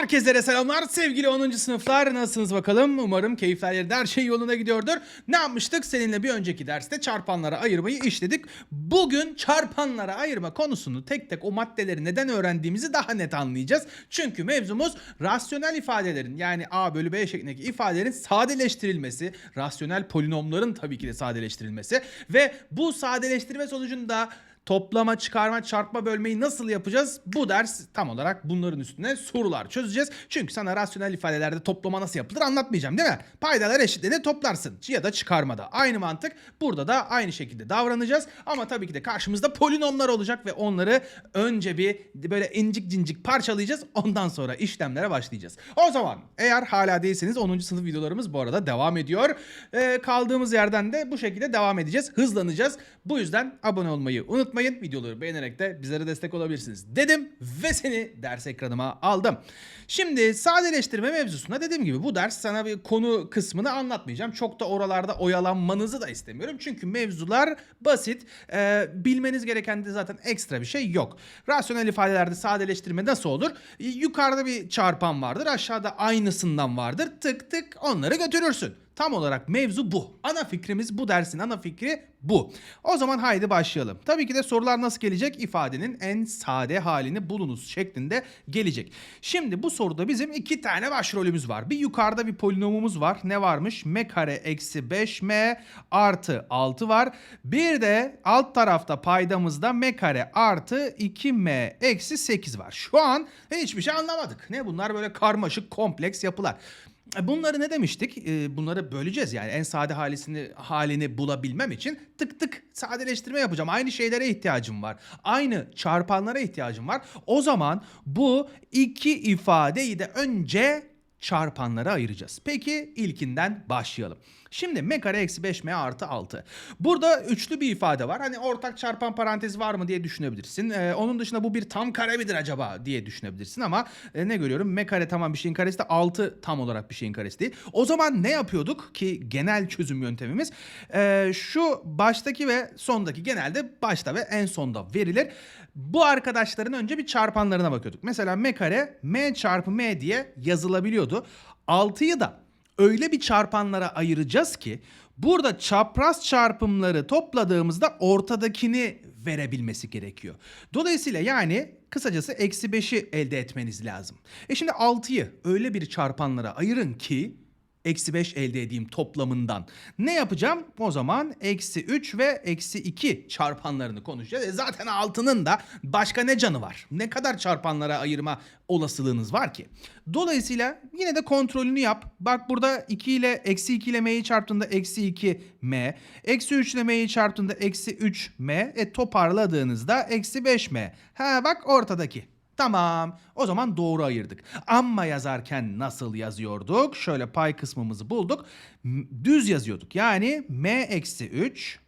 Herkese selamlar sevgili 10. sınıflar nasılsınız bakalım umarım keyifler yerinde her şey yoluna gidiyordur. Ne yapmıştık seninle bir önceki derste çarpanlara ayırmayı işledik. Bugün çarpanlara ayırma konusunu tek tek o maddeleri neden öğrendiğimizi daha net anlayacağız. Çünkü mevzumuz rasyonel ifadelerin yani a bölü b şeklindeki ifadelerin sadeleştirilmesi, rasyonel polinomların tabii ki de sadeleştirilmesi ve bu sadeleştirme sonucunda Toplama, çıkarma, çarpma, bölmeyi nasıl yapacağız? Bu ders tam olarak bunların üstüne sorular çözeceğiz. Çünkü sana rasyonel ifadelerde toplama nasıl yapılır anlatmayacağım değil mi? Paydalar eşitliğini toplarsın ya da çıkarmada. Aynı mantık. Burada da aynı şekilde davranacağız. Ama tabii ki de karşımızda polinomlar olacak ve onları önce bir böyle incik cincik parçalayacağız. Ondan sonra işlemlere başlayacağız. O zaman eğer hala değilseniz 10. sınıf videolarımız bu arada devam ediyor. Ee, kaldığımız yerden de bu şekilde devam edeceğiz. Hızlanacağız. Bu yüzden abone olmayı unutmayın. Videoları beğenerek de bizlere destek olabilirsiniz dedim ve seni ders ekranıma aldım. Şimdi sadeleştirme mevzusunda dediğim gibi bu ders sana bir konu kısmını anlatmayacağım. Çok da oralarda oyalanmanızı da istemiyorum. Çünkü mevzular basit. Ee, bilmeniz gereken de zaten ekstra bir şey yok. Rasyonel ifadelerde sadeleştirme nasıl olur? Yukarıda bir çarpan vardır. Aşağıda aynısından vardır. Tık tık onları götürürsün. Tam olarak mevzu bu. Ana fikrimiz bu dersin ana fikri bu. O zaman haydi başlayalım. Tabii ki de sorular nasıl gelecek? İfadenin en sade halini bulunuz şeklinde gelecek. Şimdi bu soruda bizim iki tane başrolümüz var. Bir yukarıda bir polinomumuz var. Ne varmış? m kare eksi 5m artı 6 var. Bir de alt tarafta paydamızda m kare artı 2m eksi 8 var. Şu an hiçbir şey anlamadık. Ne bunlar böyle karmaşık kompleks yapılar. E, Bunları ne demiştik? E, Bunları böleceğiz yani en sade halisini halini bulabilmem için tık tık sadeleştirme yapacağım. Aynı şeylere ihtiyacım var. Aynı çarpanlara ihtiyacım var. O zaman bu iki ifadeyi de önce çarpanlara ayıracağız. Peki ilkinden başlayalım. Şimdi m kare eksi 5m artı 6. Burada üçlü bir ifade var. Hani ortak çarpan parantezi var mı diye düşünebilirsin. Ee, onun dışında bu bir tam kare midir acaba diye düşünebilirsin ama e, ne görüyorum? m kare tamam bir şeyin karesi de 6 tam olarak bir şeyin karesi değil. O zaman ne yapıyorduk ki genel çözüm yöntemimiz? Ee, şu baştaki ve sondaki genelde başta ve en sonda verilir. Bu arkadaşların önce bir çarpanlarına bakıyorduk. Mesela m kare m çarpı m diye yazılabiliyordu. 6'yı da öyle bir çarpanlara ayıracağız ki burada çapraz çarpımları topladığımızda ortadakini verebilmesi gerekiyor. Dolayısıyla yani kısacası eksi 5'i elde etmeniz lazım. E şimdi 6'yı öyle bir çarpanlara ayırın ki eksi 5 elde edeyim toplamından. Ne yapacağım? O zaman eksi 3 ve eksi 2 çarpanlarını konuşacağız. E zaten altının da başka ne canı var? Ne kadar çarpanlara ayırma olasılığınız var ki? Dolayısıyla yine de kontrolünü yap. Bak burada 2 ile eksi 2 ile m'yi çarptığında eksi 2 m. Eksi 3 ile m'yi çarptığında eksi 3 m. E toparladığınızda eksi 5 m. Ha bak ortadaki. Tamam. O zaman doğru ayırdık. Amma yazarken nasıl yazıyorduk? Şöyle pay kısmımızı bulduk. Düz yazıyorduk. Yani m eksi 3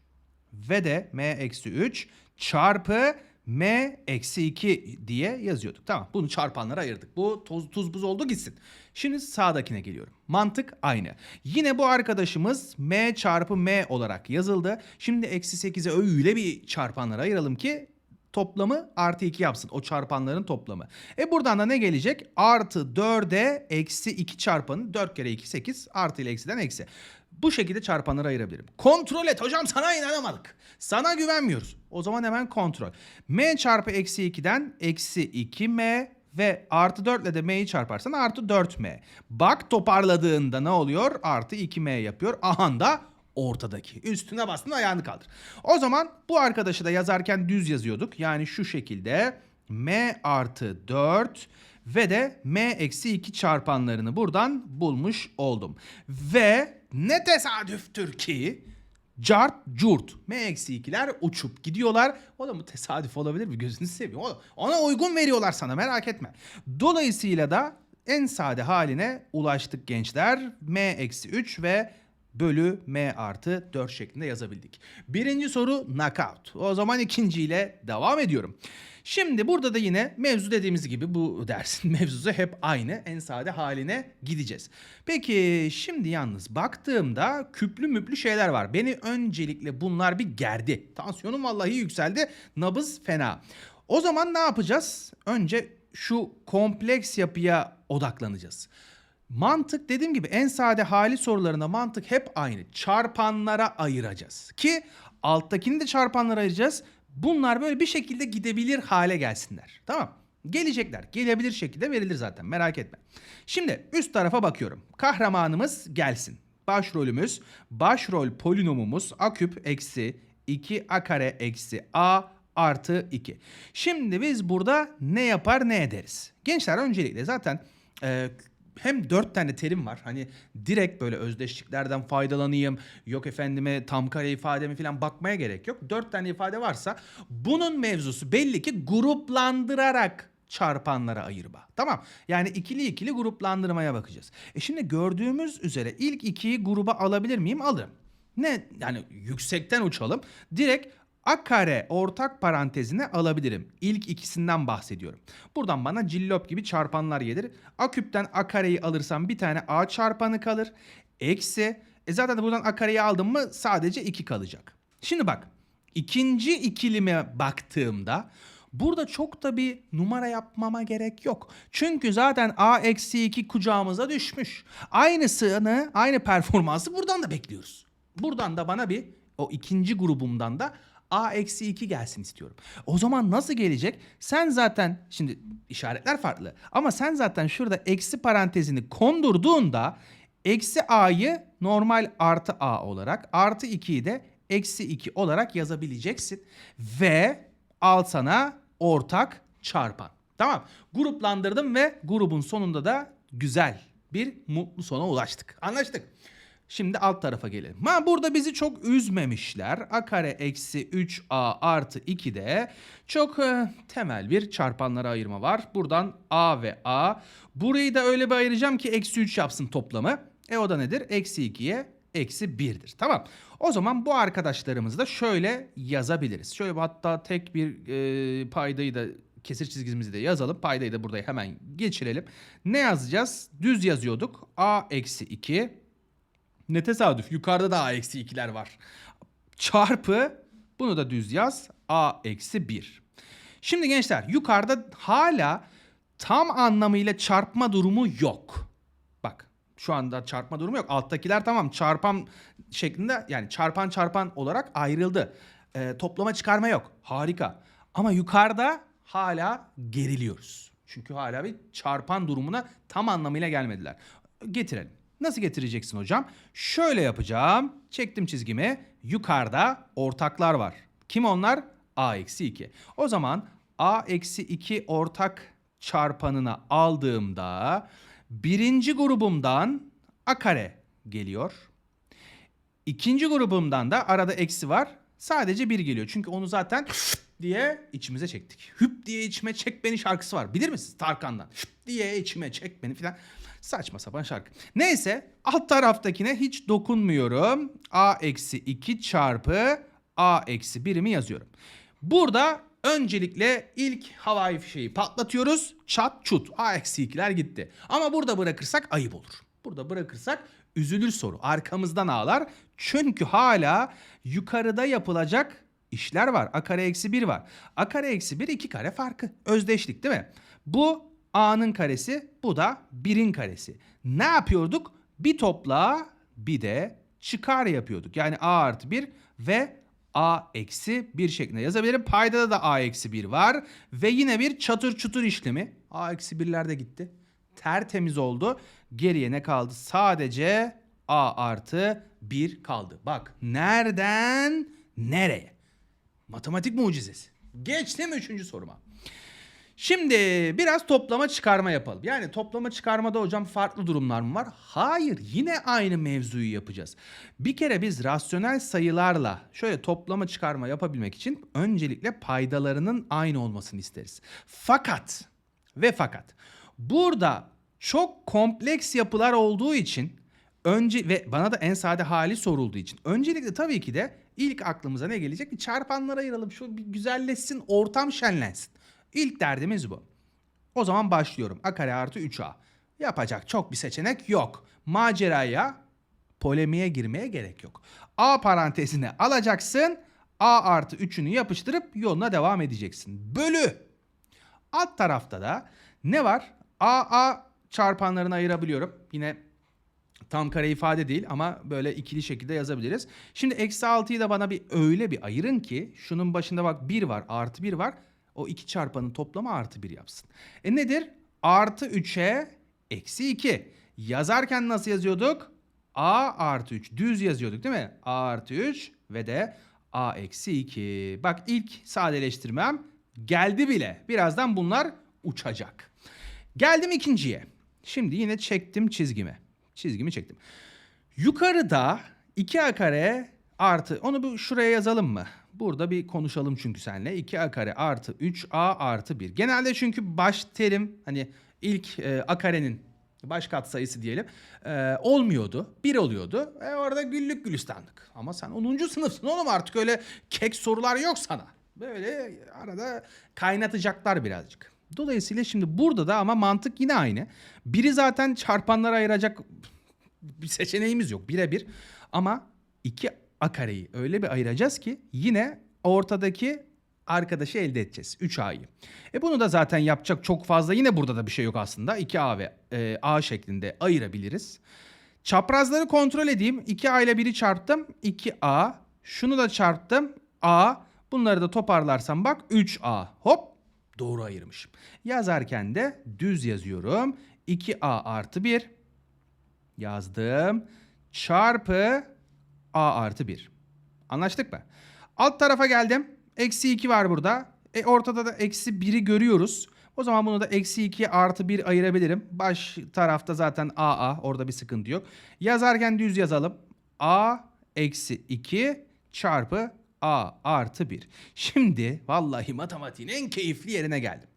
ve de m eksi 3 çarpı m eksi 2 diye yazıyorduk. Tamam bunu çarpanlara ayırdık. Bu toz, tuz buz oldu gitsin. Şimdi sağdakine geliyorum. Mantık aynı. Yine bu arkadaşımız m çarpı m olarak yazıldı. Şimdi eksi 8'e öyle bir çarpanlara ayıralım ki toplamı artı 2 yapsın. O çarpanların toplamı. E buradan da ne gelecek? Artı 4'e eksi 2 çarpanı 4 kere 2 8 artı ile eksiden eksi. Bu şekilde çarpanları ayırabilirim. Kontrol et hocam sana inanamadık. Sana güvenmiyoruz. O zaman hemen kontrol. m çarpı eksi 2'den eksi 2m ve artı 4 ile de m'yi çarparsan artı 4m. Bak toparladığında ne oluyor? Artı 2m yapıyor. Aha da ortadaki. Üstüne bastın ayağını kaldır. O zaman bu arkadaşı da yazarken düz yazıyorduk. Yani şu şekilde m artı 4 ve de m eksi 2 çarpanlarını buradan bulmuş oldum. Ve ne tesadüftür ki cart curt m eksi 2'ler uçup gidiyorlar. O da mı tesadüf olabilir mi? Gözünü seveyim. Ona uygun veriyorlar sana merak etme. Dolayısıyla da en sade haline ulaştık gençler. m eksi 3 ve bölü m artı 4 şeklinde yazabildik. Birinci soru knockout. O zaman ikinciyle devam ediyorum. Şimdi burada da yine mevzu dediğimiz gibi bu dersin mevzusu hep aynı. En sade haline gideceğiz. Peki şimdi yalnız baktığımda küplü müplü şeyler var. Beni öncelikle bunlar bir gerdi. Tansiyonum vallahi yükseldi. Nabız fena. O zaman ne yapacağız? Önce şu kompleks yapıya odaklanacağız. Mantık dediğim gibi en sade hali sorularında mantık hep aynı. Çarpanlara ayıracağız. Ki alttakini de çarpanlara ayıracağız. Bunlar böyle bir şekilde gidebilir hale gelsinler. Tamam. Gelecekler. Gelebilir şekilde verilir zaten merak etme. Şimdi üst tarafa bakıyorum. Kahramanımız gelsin. Başrolümüz, başrol polinomumuz a küp eksi 2 a kare eksi a artı 2. Şimdi biz burada ne yapar ne ederiz? Gençler öncelikle zaten e, hem dört tane terim var. Hani direkt böyle özdeşliklerden faydalanayım. Yok efendime tam kare ifademi falan bakmaya gerek yok. Dört tane ifade varsa bunun mevzusu belli ki gruplandırarak çarpanlara ayırma. Tamam. Yani ikili ikili gruplandırmaya bakacağız. E şimdi gördüğümüz üzere ilk ikiyi gruba alabilir miyim? Alırım. Ne yani yüksekten uçalım. Direkt a kare ortak parantezine alabilirim. İlk ikisinden bahsediyorum. Buradan bana cillop gibi çarpanlar gelir. A küpten a kareyi alırsam bir tane a çarpanı kalır. Eksi. E zaten buradan a kareyi aldım mı sadece 2 kalacak. Şimdi bak. ikinci ikilime baktığımda burada çok da bir numara yapmama gerek yok. Çünkü zaten a eksi 2 kucağımıza düşmüş. Aynısını, aynı performansı buradan da bekliyoruz. Buradan da bana bir o ikinci grubumdan da a eksi 2 gelsin istiyorum. O zaman nasıl gelecek? Sen zaten şimdi işaretler farklı ama sen zaten şurada eksi parantezini kondurduğunda eksi a'yı normal artı a olarak artı 2'yi de eksi 2 olarak yazabileceksin. Ve al sana ortak çarpan. Tamam gruplandırdım ve grubun sonunda da güzel bir mutlu sona ulaştık. Anlaştık. Şimdi alt tarafa gelelim. Ha burada bizi çok üzmemişler. A kare eksi 3a artı 2'de çok e, temel bir çarpanlara ayırma var. Buradan a ve a. Burayı da öyle bir ayıracağım ki eksi 3 yapsın toplamı. E o da nedir? Eksi 2'ye eksi 1'dir. Tamam. O zaman bu arkadaşlarımızı da şöyle yazabiliriz. Şöyle hatta tek bir e, paydayı da kesir çizgimizi de yazalım. Paydayı da burada hemen geçirelim. Ne yazacağız? Düz yazıyorduk. a eksi 2 ne tesadüf. Yukarıda da a eksi 2'ler var. Çarpı bunu da düz yaz. a eksi 1. Şimdi gençler yukarıda hala tam anlamıyla çarpma durumu yok. Bak şu anda çarpma durumu yok. Alttakiler tamam çarpan şeklinde yani çarpan çarpan olarak ayrıldı. Ee, toplama çıkarma yok. Harika. Ama yukarıda hala geriliyoruz. Çünkü hala bir çarpan durumuna tam anlamıyla gelmediler. Getirelim. Nasıl getireceksin hocam? Şöyle yapacağım. Çektim çizgimi. Yukarıda ortaklar var. Kim onlar? A eksi 2. O zaman A eksi 2 ortak çarpanına aldığımda birinci grubumdan A kare geliyor. İkinci grubumdan da arada eksi var. Sadece bir geliyor. Çünkü onu zaten diye içimize çektik. Hüp diye içime çek beni şarkısı var. Bilir misiniz Tarkan'dan? Hüp diye içime çek beni filan. Saçma sapan şarkı. Neyse alt taraftakine hiç dokunmuyorum. A eksi 2 çarpı A eksi 1'imi yazıyorum. Burada öncelikle ilk havai fişeği patlatıyoruz. Çat çut. A eksi 2'ler gitti. Ama burada bırakırsak ayıp olur. Burada bırakırsak üzülür soru. Arkamızdan ağlar. Çünkü hala yukarıda yapılacak işler var. A kare eksi 1 var. A kare eksi 1 2 kare farkı. Özdeşlik değil mi? Bu A'nın karesi bu da 1'in karesi. Ne yapıyorduk? Bir topla bir de çıkar yapıyorduk. Yani A artı 1 ve A eksi 1 şeklinde yazabilirim. Paydada da A eksi 1 var. Ve yine bir çatır çutur işlemi. A eksi 1'ler de gitti. Tertemiz oldu. Geriye ne kaldı? Sadece A artı 1 kaldı. Bak nereden nereye? Matematik mucizesi. Geçtim üçüncü soruma. Şimdi biraz toplama çıkarma yapalım. Yani toplama çıkarmada hocam farklı durumlar mı var? Hayır yine aynı mevzuyu yapacağız. Bir kere biz rasyonel sayılarla şöyle toplama çıkarma yapabilmek için öncelikle paydalarının aynı olmasını isteriz. Fakat ve fakat burada çok kompleks yapılar olduğu için önce ve bana da en sade hali sorulduğu için öncelikle tabii ki de ilk aklımıza ne gelecek? Bir çarpanlara ayıralım. Şu bir güzelleşsin, ortam şenlensin. İlk derdimiz bu. O zaman başlıyorum. A kare artı 3A. Yapacak çok bir seçenek yok. Maceraya, polemiğe girmeye gerek yok. A parantezine alacaksın. A artı 3'ünü yapıştırıp yoluna devam edeceksin. Bölü. Alt tarafta da Ne var? A, A çarpanlarını ayırabiliyorum. Yine tam kare ifade değil ama böyle ikili şekilde yazabiliriz. Şimdi eksi 6'yı da bana bir öyle bir ayırın ki şunun başında bak 1 var artı 1 var. O iki çarpanın toplamı artı 1 yapsın. E nedir? Artı 3'e eksi 2. Yazarken nasıl yazıyorduk? A artı 3 düz yazıyorduk değil mi? A artı 3 ve de A eksi 2. Bak ilk sadeleştirmem geldi bile. Birazdan bunlar uçacak. Geldim ikinciye. Şimdi yine çektim çizgimi. Çizgimi çektim. Yukarıda 2a kare artı onu bir şuraya yazalım mı? Burada bir konuşalım çünkü seninle. 2a kare artı 3a artı 1. Genelde çünkü baş terim hani ilk e, a karenin baş katsayısı diyelim e, olmuyordu. 1 oluyordu. E, orada güllük gülistanlık. Ama sen 10. sınıfsın oğlum artık öyle kek sorular yok sana. Böyle arada kaynatacaklar birazcık. Dolayısıyla şimdi burada da ama mantık yine aynı. Biri zaten çarpanlara ayıracak bir seçeneğimiz yok birebir. Ama iki a kareyi öyle bir ayıracağız ki yine ortadaki arkadaşı elde edeceğiz. 3a'yı. E bunu da zaten yapacak çok fazla yine burada da bir şey yok aslında. 2a ve e, a şeklinde ayırabiliriz. Çaprazları kontrol edeyim. 2a ile 1'i çarptım. 2a. Şunu da çarptım. a. Bunları da toparlarsam bak 3a. Hop doğru ayırmışım. Yazarken de düz yazıyorum. 2a artı 1 yazdım. Çarpı a artı 1. Anlaştık mı? Alt tarafa geldim. Eksi 2 var burada. E ortada da eksi 1'i görüyoruz. O zaman bunu da eksi 2 artı 1 ayırabilirim. Baş tarafta zaten a a. Orada bir sıkıntı yok. Yazarken düz yazalım. a eksi 2 çarpı a artı 1. Şimdi vallahi matematiğin en keyifli yerine geldim.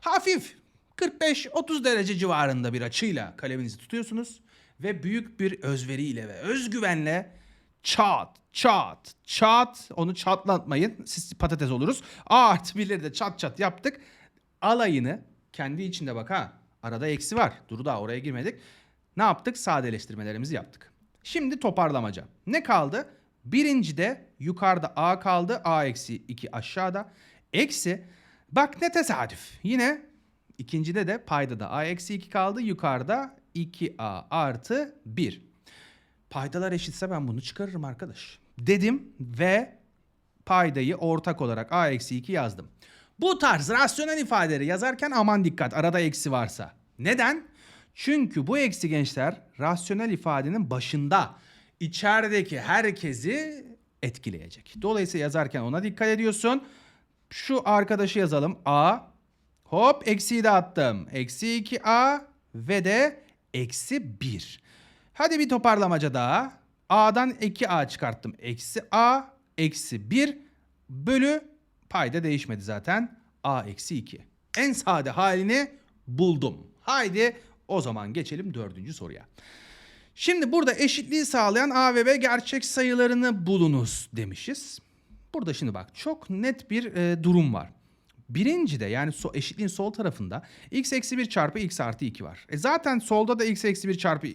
Hafif 45-30 derece civarında bir açıyla kaleminizi tutuyorsunuz ve büyük bir özveriyle ve özgüvenle çat çat çat onu çatlatmayın siz patates oluruz. A artı de çat çat yaptık. Alayını kendi içinde bak ha arada eksi var dur daha oraya girmedik. Ne yaptık sadeleştirmelerimizi yaptık. Şimdi toparlamaca. Ne kaldı? Birincide yukarıda a kaldı. a eksi 2 aşağıda. Eksi bak ne tesadüf. Yine ikincide de payda da a eksi 2 kaldı. Yukarıda 2a artı 1. Paydalar eşitse ben bunu çıkarırım arkadaş. Dedim ve paydayı ortak olarak a eksi 2 yazdım. Bu tarz rasyonel ifadeleri yazarken aman dikkat arada eksi varsa. Neden? Çünkü bu eksi gençler rasyonel ifadenin başında içerideki herkesi etkileyecek. Dolayısıyla yazarken ona dikkat ediyorsun. Şu arkadaşı yazalım. A. Hop eksiyi de attım. Eksi 2A ve de eksi 1. Hadi bir toparlamaca daha. A'dan 2A çıkarttım. Eksi A eksi 1 bölü payda değişmedi zaten. A eksi 2. En sade halini buldum. Haydi o zaman geçelim dördüncü soruya. Şimdi burada eşitliği sağlayan A ve B gerçek sayılarını bulunuz demişiz. Burada şimdi bak çok net bir e, durum var. Birincide yani so, eşitliğin sol tarafında x eksi 1 çarpı x artı 2 var. E zaten solda da x eksi 1 çarpı e,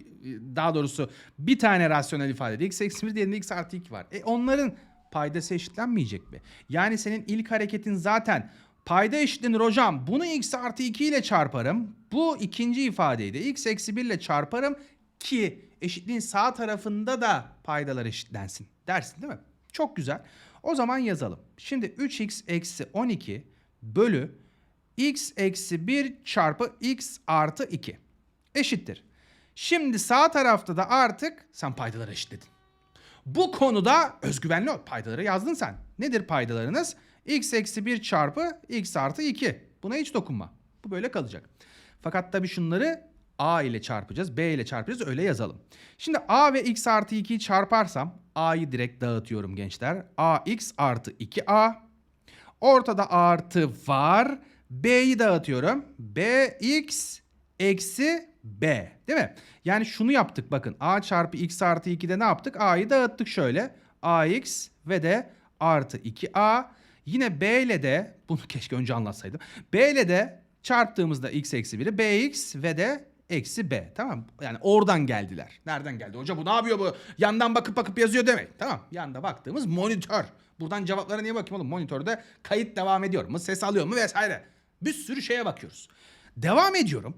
daha doğrusu bir tane rasyonel ifade x eksi 1 diğerinde x artı 2 var. E onların paydası eşitlenmeyecek mi? Yani senin ilk hareketin zaten payda eşitlenir hocam. Bunu x artı 2 ile çarparım. Bu ikinci ifadeyi de x eksi 1 ile çarparım ki eşitliğin sağ tarafında da paydalar eşitlensin dersin değil mi? Çok güzel. O zaman yazalım. Şimdi 3x eksi 12 bölü x eksi 1 çarpı x artı 2 eşittir. Şimdi sağ tarafta da artık sen paydaları eşitledin. Bu konuda özgüvenli ol. Paydaları yazdın sen. Nedir paydalarınız? x eksi 1 çarpı x artı 2. Buna hiç dokunma. Bu böyle kalacak. Fakat tabii şunları a ile çarpacağız. b ile çarpacağız. Öyle yazalım. Şimdi a ve x artı 2'yi çarparsam a'yı direkt dağıtıyorum gençler. ax artı 2a. Ortada artı var. b'yi dağıtıyorum. bx eksi b. Değil mi? Yani şunu yaptık bakın. a çarpı x artı 2'de ne yaptık? a'yı dağıttık şöyle. ax ve de artı 2a. Yine b ile de bunu keşke önce anlatsaydım. b ile de çarptığımızda x eksi 1'i bx ve de eksi b. Tamam Yani oradan geldiler. Nereden geldi? Hoca bu ne yapıyor bu? Yandan bakıp bakıp yazıyor demek. Tamam. Yanda baktığımız monitör. Buradan cevaplara niye bakayım oğlum? Monitörde kayıt devam ediyor mu? Ses alıyor mu? Vesaire. Bir sürü şeye bakıyoruz. Devam ediyorum.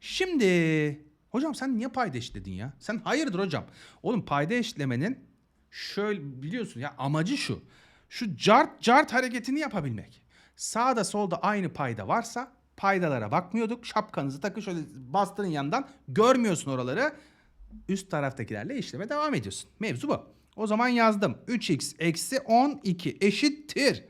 Şimdi hocam sen niye payda eşitledin ya? Sen hayırdır hocam? Oğlum payda eşitlemenin şöyle biliyorsun ya amacı şu. Şu cart cart hareketini yapabilmek. Sağda solda aynı payda varsa paydalara bakmıyorduk. Şapkanızı takın şöyle bastırın yandan görmüyorsun oraları. Üst taraftakilerle işleme devam ediyorsun. Mevzu bu. O zaman yazdım. 3x eksi 12 eşittir.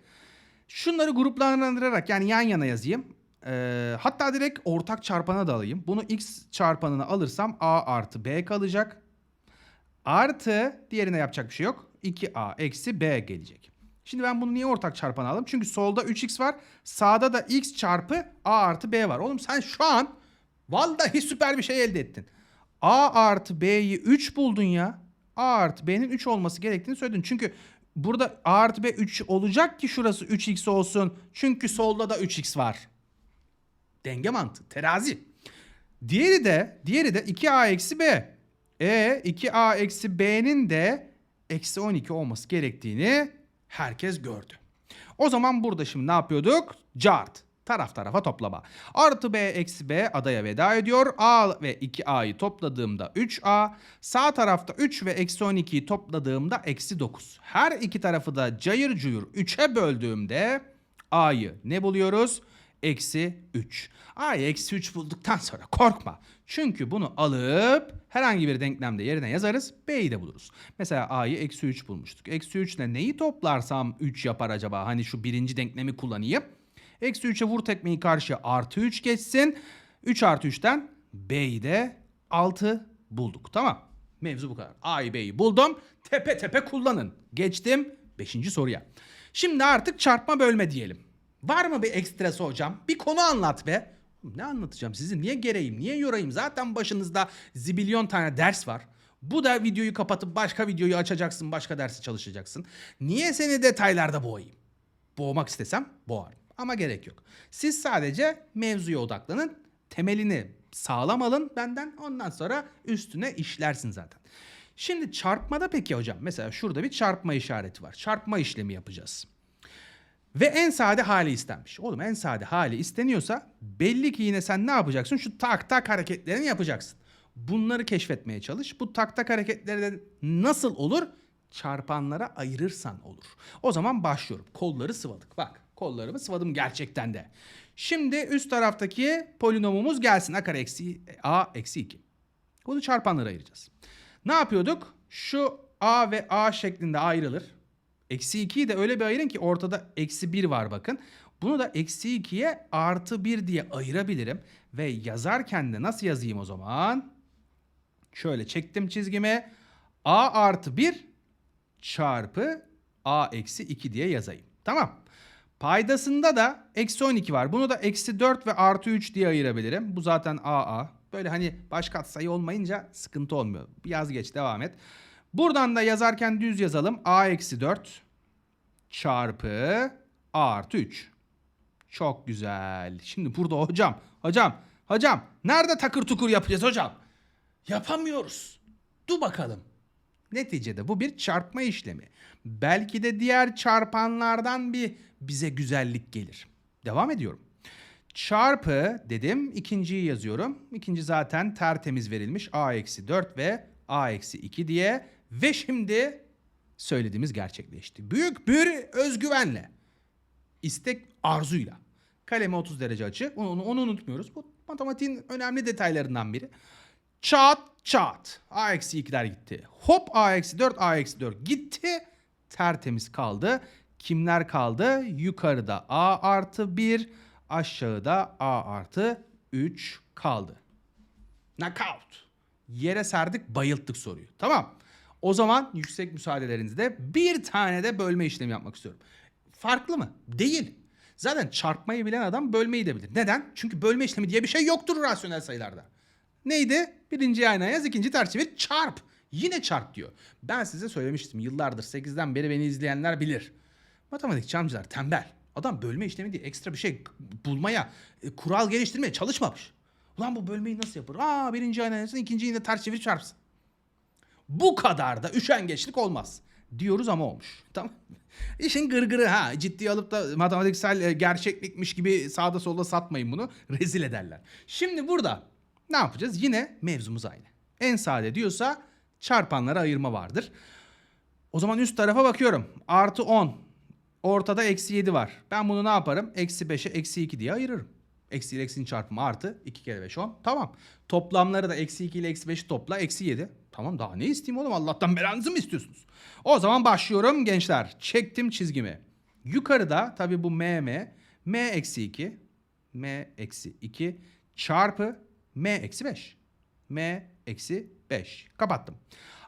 Şunları gruplandırarak yani yan yana yazayım. Ee, hatta direkt ortak çarpana da alayım. Bunu x çarpanını alırsam a artı b kalacak. Artı diğerine yapacak bir şey yok. 2a eksi b gelecek. Şimdi ben bunu niye ortak çarpana aldım? Çünkü solda 3x var. Sağda da x çarpı a artı b var. Oğlum sen şu an vallahi süper bir şey elde ettin. a artı b'yi 3 buldun ya. a artı b'nin 3 olması gerektiğini söyledin. Çünkü burada a artı b 3 olacak ki şurası 3x olsun. Çünkü solda da 3x var. Denge mantığı, terazi. Diğeri de, diğeri de 2a eksi b. E 2a eksi b'nin de eksi 12 olması gerektiğini herkes gördü. O zaman burada şimdi ne yapıyorduk? Cart. Taraf tarafa toplama. Artı b eksi b adaya veda ediyor. a ve 2a'yı topladığımda 3a. Sağ tarafta 3 ve eksi 12'yi topladığımda eksi 9. Her iki tarafı da cayır cuyur 3'e böldüğümde a'yı ne buluyoruz? Eksi 3. A'yı eksi 3 bulduktan sonra korkma. Çünkü bunu alıp herhangi bir denklemde yerine yazarız. B'yi de buluruz. Mesela A'yı eksi 3 bulmuştuk. Eksi 3 ile neyi toplarsam 3 yapar acaba? Hani şu birinci denklemi kullanayım. Eksi 3'e vur tekmeyi karşıya artı 3 geçsin. 3 artı 3'ten B'yi de 6 bulduk. Tamam. Mevzu bu kadar. A'yı B'yi buldum. Tepe tepe kullanın. Geçtim 5. soruya. Şimdi artık çarpma bölme diyelim. Var mı bir ekstrası hocam? Bir konu anlat be. Ne anlatacağım sizi? Niye gereyim? Niye yorayım? Zaten başınızda zibilyon tane ders var. Bu da videoyu kapatıp başka videoyu açacaksın, başka dersi çalışacaksın. Niye seni detaylarda boğayım? Boğmak istesem boğarım. Ama gerek yok. Siz sadece mevzuya odaklanın. Temelini sağlam alın benden. Ondan sonra üstüne işlersin zaten. Şimdi çarpmada peki hocam mesela şurada bir çarpma işareti var. Çarpma işlemi yapacağız. Ve en sade hali istenmiş. Oğlum en sade hali isteniyorsa belli ki yine sen ne yapacaksın? Şu tak tak hareketlerini yapacaksın. Bunları keşfetmeye çalış. Bu tak tak hareketleri de nasıl olur? Çarpanlara ayırırsan olur. O zaman başlıyorum. Kolları sıvadık. Bak kollarımı sıvadım gerçekten de. Şimdi üst taraftaki polinomumuz gelsin. A kare eksi a eksi 2. Bunu çarpanlara ayıracağız. Ne yapıyorduk? Şu a ve a şeklinde ayrılır. Eksi 2'yi de öyle bir ayırın ki ortada eksi 1 var bakın. Bunu da eksi 2'ye artı 1 diye ayırabilirim. Ve yazarken de nasıl yazayım o zaman? Şöyle çektim çizgimi. A artı 1 çarpı A eksi 2 diye yazayım. Tamam. Paydasında da eksi 12 var. Bunu da eksi 4 ve artı 3 diye ayırabilirim. Bu zaten AA. Böyle hani baş katsayı olmayınca sıkıntı olmuyor. Yaz geç devam et. Buradan da yazarken düz yazalım. A eksi 4 çarpı A artı 3. Çok güzel. Şimdi burada hocam, hocam, hocam nerede takır tukur yapacağız hocam? Yapamıyoruz. Dur bakalım. Neticede bu bir çarpma işlemi. Belki de diğer çarpanlardan bir bize güzellik gelir. Devam ediyorum. Çarpı dedim ikinciyi yazıyorum. İkinci zaten tertemiz verilmiş. A eksi 4 ve A eksi 2 diye. Ve şimdi söylediğimiz gerçekleşti. Büyük bir özgüvenle. istek arzuyla. Kaleme 30 derece açı. Onu, onu unutmuyoruz. Bu matematiğin önemli detaylarından biri. Çat çat. A eksi 2'ler gitti. Hop A eksi 4 A eksi 4 gitti. Tertemiz kaldı. Kimler kaldı? Yukarıda A artı 1. Aşağıda A artı 3 kaldı. Knockout. Yere serdik bayılttık soruyu. Tamam. O zaman yüksek müsaadelerinizde bir tane de bölme işlemi yapmak istiyorum. Farklı mı? Değil. Zaten çarpmayı bilen adam bölmeyi de bilir. Neden? Çünkü bölme işlemi diye bir şey yoktur rasyonel sayılarda. Neydi? Birinci ayna yaz, ikinci ters çevir, çarp. Yine çarp diyor. Ben size söylemiştim yıllardır 8'den beri beni izleyenler bilir. Matematik amcalar tembel. Adam bölme işlemi diye ekstra bir şey bulmaya, e, kural geliştirmeye çalışmamış. Ulan bu bölmeyi nasıl yapar? Aa birinci ayna yazsın, ikinci yine ters çevir çarpsın. Bu kadar da üşengeçlik olmaz. diyoruz ama olmuş. Tamam. İşin gırgırı ha. Ciddiye alıp da matematiksel e, gerçeklikmiş gibi sağda solda satmayın bunu. Rezil ederler. Şimdi burada ne yapacağız? Yine mevzumuz aynı. En sade diyorsa çarpanlara ayırma vardır. O zaman üst tarafa bakıyorum. Artı 10. Ortada eksi 7 var. Ben bunu ne yaparım? Eksi 5'e eksi 2 diye ayırırım. Eksi ile eksinin çarpımı artı. 2 kere 5 10. Tamam. Toplamları da eksi 2 ile eksi 5'i topla. Eksi 7. Tamam daha ne isteyeyim oğlum? Allah'tan belanızı mı istiyorsunuz? O zaman başlıyorum gençler. Çektim çizgimi. Yukarıda tabii bu m m. m eksi 2. m eksi 2 çarpı m eksi 5. m eksi 5. Kapattım.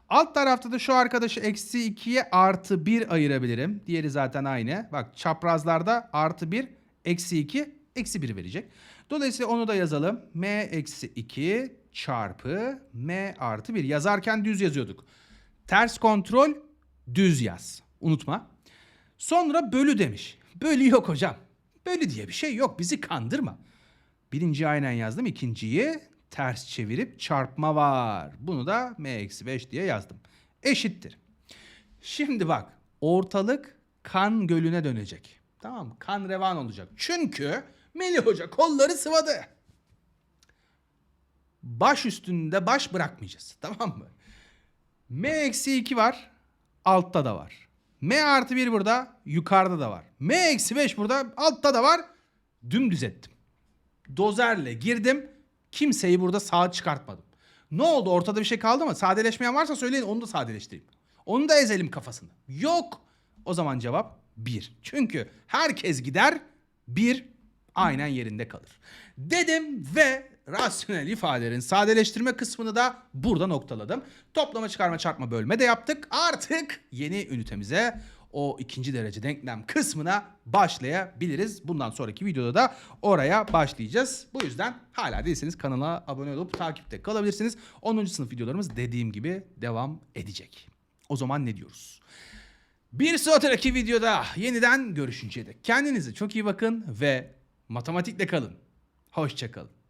Alt tarafta da şu arkadaşı eksi 2'ye artı 1 ayırabilirim. Diğeri zaten aynı. Bak çaprazlarda artı 1, eksi 2, eksi 1 verecek. Dolayısıyla onu da yazalım. m eksi 2 çarpı m artı 1. Yazarken düz yazıyorduk. Ters kontrol düz yaz. Unutma. Sonra bölü demiş. Bölü yok hocam. Bölü diye bir şey yok. Bizi kandırma. Birinciyi aynen yazdım. ikinciyi ters çevirip çarpma var. Bunu da m eksi 5 diye yazdım. Eşittir. Şimdi bak ortalık kan gölüne dönecek. Tamam? Kan revan olacak. Çünkü Melih Hoca kolları sıvadı. Baş üstünde baş bırakmayacağız. Tamam mı? M eksi 2 var. Altta da var. M artı 1 burada. Yukarıda da var. M eksi 5 burada. Altta da var. Dümdüz ettim. Dozerle girdim. Kimseyi burada sağ çıkartmadım. Ne oldu? Ortada bir şey kaldı mı? Sadeleşmeyen varsa söyleyin onu da sadeleştireyim. Onu da ezelim kafasını. Yok. O zaman cevap 1. Çünkü herkes gider 1 aynen yerinde kalır. Dedim ve rasyonel ifadelerin sadeleştirme kısmını da burada noktaladım. Toplama, çıkarma, çarpma, bölme de yaptık. Artık yeni ünitemize o ikinci derece denklem kısmına başlayabiliriz. Bundan sonraki videoda da oraya başlayacağız. Bu yüzden hala değilseniz kanala abone olup takipte kalabilirsiniz. 10. sınıf videolarımız dediğim gibi devam edecek. O zaman ne diyoruz? Bir sonraki videoda yeniden görüşünceye dek kendinize çok iyi bakın ve matematikle kalın. Hoşçakalın.